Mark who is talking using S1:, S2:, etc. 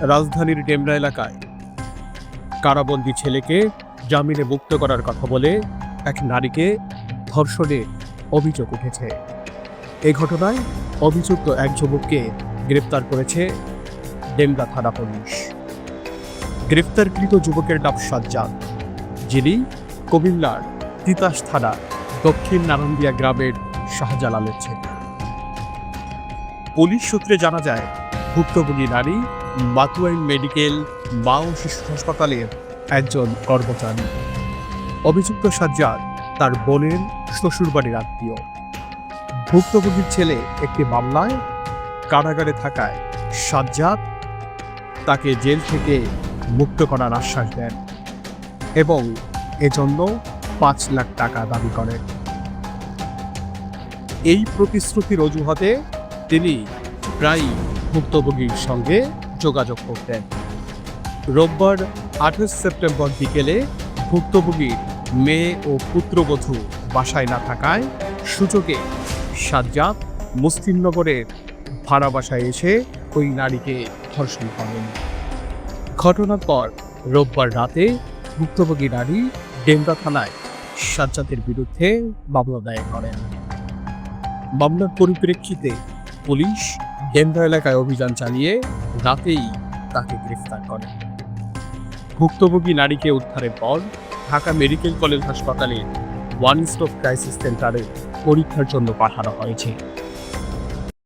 S1: রাজধানীর ডেমরা এলাকায়। কারাবন্দি ছেলেকে জামিনে মুক্ত করার কথা বলে এক নারীকে ধর্ষণের অভিযোগ উঠেছে। এই ঘটনায় অভিযুক্ত এক যুবককে গ্রেপ্তার করেছে ডেমরা থানা পুলিশ। গ্রেপ্তারকৃত যুবকের নাম সাজ্জাদ, যিনি কুমিল্লার তিতাস থানা দক্ষিণ নারন্দিয়া গ্রামের শাহজালালের ছেলে। পুলিশ সূত্রে জানা যায়, ভুক্তভোগী নারী মাতুয়াইন মেডিকেল মা ও শিশু হাসপাতালের একজন কর্মচারী। অভিযুক্ত সাজ্জাদ তার বোনের শ্বশুরবাড়ির আত্মীয়। ভুক্তভোগীর ছেলে একটি মামলায় কারাগারে থাকায় সাজ্জাদ তাকে জেল থেকে মুক্ত করার আশ্বাস দেন এবং এজন্য পাঁচ লাখ টাকা দাবি করেন। এই প্রতিশ্রুতির অজুহাতে তিনি প্রায়ই ভুক্তভোগীর সঙ্গে যোগাযোগ করতেন। রোববার আঠাশ সেপ্টেম্বর বিকেলে ভুক্তভোগীর মেয়ে ও পুত্রবধূ বাসায় না থাকায় সুযোগে সাজ্জাদ মুসলিমনগরের ভাড়া বাসায় এসে ওই নারীকে ধর্ষণ করেন। ঘটনার পর রোববার রাতে ভুক্তভোগী নারী ডেমরা থানায় সাজ্জাদের বিরুদ্ধে মামলা দায়ের করেন। মামলার পরিপ্রেক্ষিতে পুলিশ ডেমরা এলাকায় অভিযান চালিয়ে রাতেই তাকে গ্রেফতার করে। ভুক্তভোগী নারীকে উদ্ধারের পর ঢাকা মেডিকেল কলেজ হাসপাতালে ওয়ান স্টপ ক্রাইসিস সেন্টারে পরীক্ষার জন্য পাঠানো হয়েছে।